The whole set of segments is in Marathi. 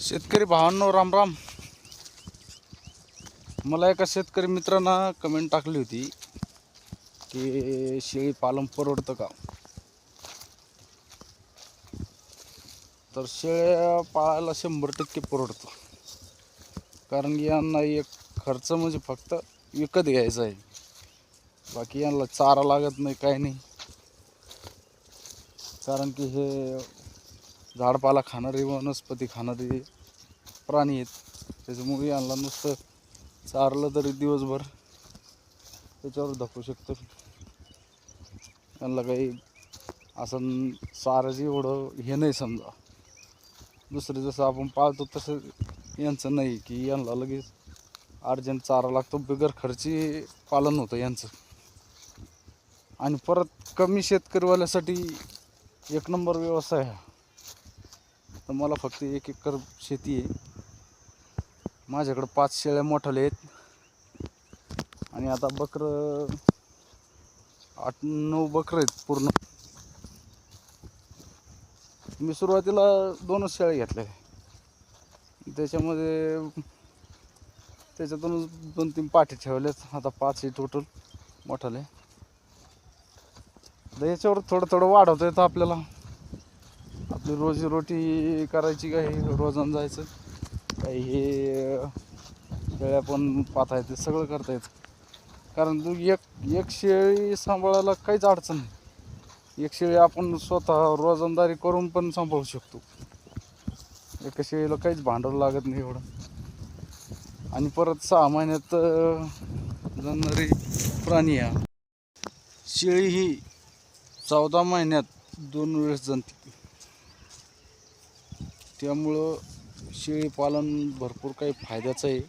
शेतकरी भावांनो राम राम. मला एका शेतकरी मित्रानं कमेंट टाकली होती की शेळी पालन परवडतं का? तर शेळ्या पाळायला शंभर टक्के परवडतं. कारण की यांना एक खर्च म्हणजे फक्त विकत घ्यायचा आहे. बाकी यांना चारा लागत नाही काही नाही. कारण की हे झाडपाला खाणारी वनस्पती खाणारे प्राणी आहेत त्याच्यामुळे यांना नुसतं चारलं तरी दिवसभर त्याच्यावर धकू शकतो. यांना काही असं चाराचं एवढं हे नाही समजा. दुसरं जसं आपण पाळतो तसं यांचं नाही की यांना लगेच अर्जंट चारा लागतो बिगर खर्ची पालन होतं यांचं. आणि परत कमी शेतकरीवाल्यासाठी एक नंबर व्यवसाय हा. तर मला फक्त एक एकर शेती आहे. माझ्याकडं पाच शेळ्या मोठाले आहेत. आणि आता बकरं आठ नऊ बकरं आहेत पूर्ण. मी सुरुवातीला दोनच शेळ्या घेतल्या. त्याच्यामध्ये त्याच्यातूनच दोन तीन पाठी ठेवल्यात आता पाच आहे टोटल मोठाले तर याच्यावर थोडं थोडं वाढवता येतं आपल्याला. आपली रोजीरोटी करायची काही रोजानं जायचं? काही हे शेळ्या पण पाहता येते सगळं करता येतं कारण तू एक एक शेळी सांभाळायला काहीच अडचण नाही. एक शेळी आपण स्वतः रोजंदारी करून पण सांभाळू शकतो. एका शेळीला काहीच भांडवल लागत नाही एवढं. आणि परत सहा महिन्यात अं, प्राणी हा शेळी ही चौदा महिन्यात दोन वेळेस जणते त्यामुळं शेळीपालन भरपूर काही फायद्याचं आहे.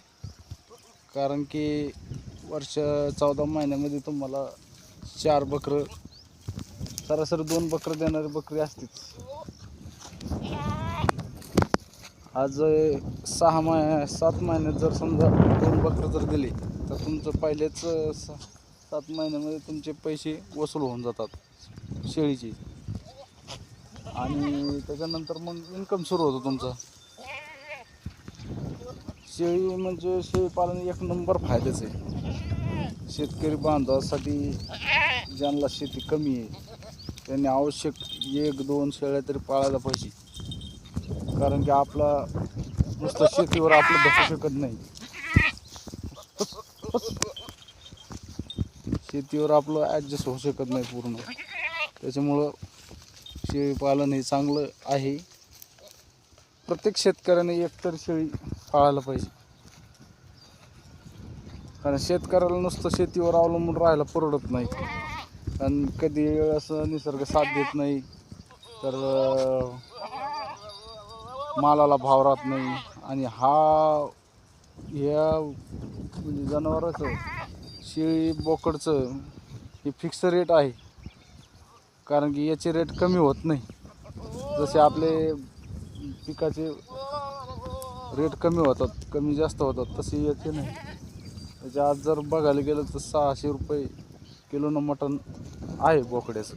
कारण की वर्ष चौदा महिन्यामध्ये तुम्हाला चार बकरं सरासरी दोन बकरं देणारी बकरी असतीच. आज सहा महि सात महिन्यात जर समजा दोन बकरं जर दिली तर तुमचं पहिलेच स- सात महिन्यामध्ये तुमचे पैसे वसूल होऊन जातात शेळीचे. आणि त्याच्यानंतर मग इन्कम सुरू होतो तुमचा. शेळी म्हणजे शेळीपालन एक नंबर फायद्याचं आहे. शेतकरी बांधवासाठी ज्यांना शेती कमी आहे त्यांनी आवश्यक एक दोन शेळ्या तरी पाळायला पाहिजे. कारण की आपला नुसतं शेतीवर आपलं बसू शकत नाही. शेतीवर आपलं ॲडजस्ट होऊ शकत नाही पूर्ण. त्याच्यामुळं शेळीपालन हे चांगलं आहे. प्रत्येक शेतकऱ्याने एकतर शेळी पाळायला पाहिजे. कारण शेतकऱ्याला नुसतं शेतीवर अवलंबून राहायला परवडत नाही. कारण कधी असं निसर्ग साथ देत नाही तर मालाला भाव राहत नाही. आणि हा ह्या म्हणजे जनावराचं शेळी बोकडचं हे फिक्स रेट आहे. कारण की याचे रेट कमी होत नाही. जसे आपले पिकाचे रेट कमी होतात कमी जास्त होतात तसे याचे नाही. त्याच्या आज जर बघायला गेलं तर सहाशे रुपये किलोनं मटण आहे बोकड्याचं.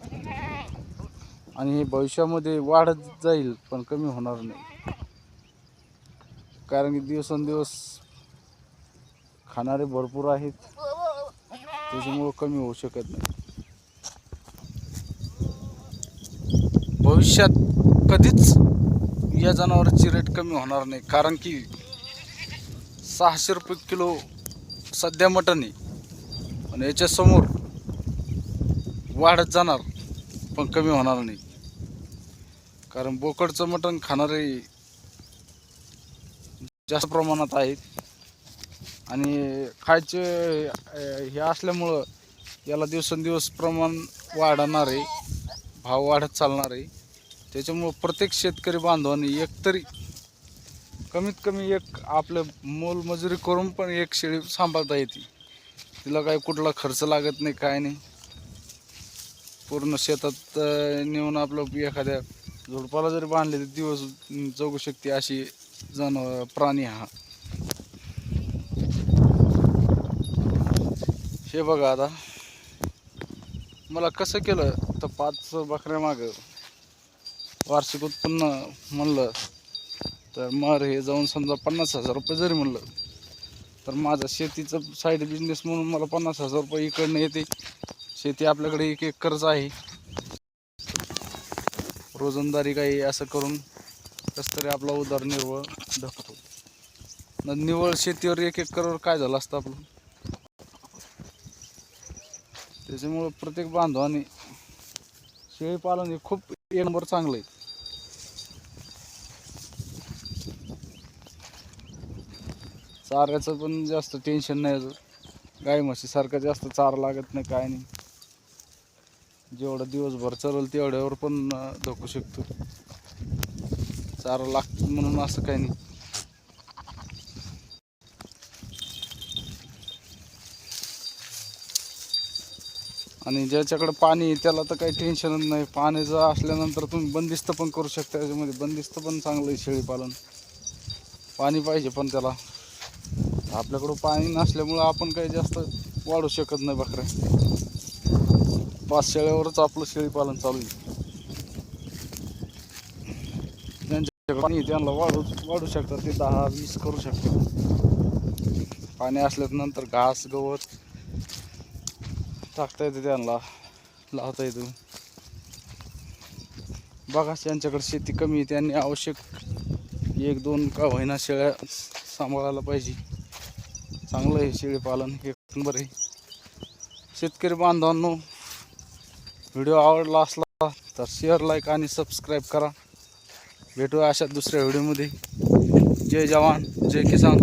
आणि हे भविष्यामध्ये वाढत जाईल पण कमी होणार नाही. कारण की दिवसेंदिवस खाणारे भरपूर आहेत. त्याच्यामुळं कमी होऊ शकत नाही. भविष्यात कधीच या जनावरांची रेट कमी होणार नाही. कारण की सहाशे रुपये किलो सध्या मटण आहे. आणि याच्यासमोर वाढत जाणार पण कमी होणार नाही. कारण बोकडचं मटण खाणारे जास्त प्रमाणात आहेत. आणि खायचे हे असल्यामुळं याला दिवसेंदिवस प्रमाण वाढणार आहे. भाव वाढत चालणार आहे. त्याच्यामुळं प्रत्येक शेतकरी बांधवाने एकतरी कमीत कमी एक आपलं मोलमजुरी करून पण एक शेळी सांभाळता येते. तिला काही कुठला खर्च लागत नाही काय नाही. पूर्ण शेतात नेऊन आपलं एखाद्या झुडपाला जरी बांधले तर दिवस जगू शकते अशी जनावर प्राणी हा. हे बघा आता मला कसं केलं तर पाच बकऱ्या मागं वार्षिक उत्पन्न म्हणलं तर मर हे जाऊन समजा पन्नास हजार रुपये जरी म्हणलं तर माझा शेतीचं साईड बिझनेस म्हणून मला पन्नास हजार रुपये इकडनं येते. शेती आपल्याकडे एक एकरच आहे. रोजंदारी काही असं करून कसं तरी आपला उदरनिर्वाह ढकतो न निव्वळ शेतीवर एक एकरवर काय झालं असतं आपलं? त्याच्यामुळं प्रत्येक बांधवाने शेळीपालन हे खूप एक नंबर चांगलं आहे. चाऱ्याचं पण जास्त टेन्शन नाही अजून. गाय म्हशीसारखं जास्त चारा लागत नाही काय नाही. जेवढं दिवसभर चरल तेवढ्यावर पण धोकू शकतो. चारा लागतो म्हणून असं काही नाही. आणि ज्याच्याकडे पाणी आहे त्याला तर काही टेन्शनच नाही. पाण्याचं असल्यानंतर तुम्ही बंदिस्त पण करू शकता. त्याच्यामध्ये बंदिस्त पण चांगलं आहे शेळीपालन. पाणी पाहिजे पण त्याला. आपल्याकडं पाणी नसल्यामुळं आपण काही जास्त वाढू शकत नाही बकऱ्या पाच शेळ्यावरच आपलं शेळीपालन चालू आहे. ज्यांच्याकडे पाणी त्यांना वाढू वाढू शकतात ते दहा वीस करू शकतात. पाणी असल्यानंतर घास गवत टाकता येते त्यांना लावता येतं. बघा यांच्याकडे शेती कमी आहे त्यांनी आवश्यक एक दोन का होईना शेळ्या सांभाळायला पाहिजे. चांगलं आहे शेळीपालन हे नंबर आहे. शेतकरी बांधवांनो व्हिडिओ आवडला असला तर शेअर लाईक आणि सबस्क्राईब करा. भेटूया अशा दुसऱ्या व्हिडिओमध्ये. जय जवान जय किसान.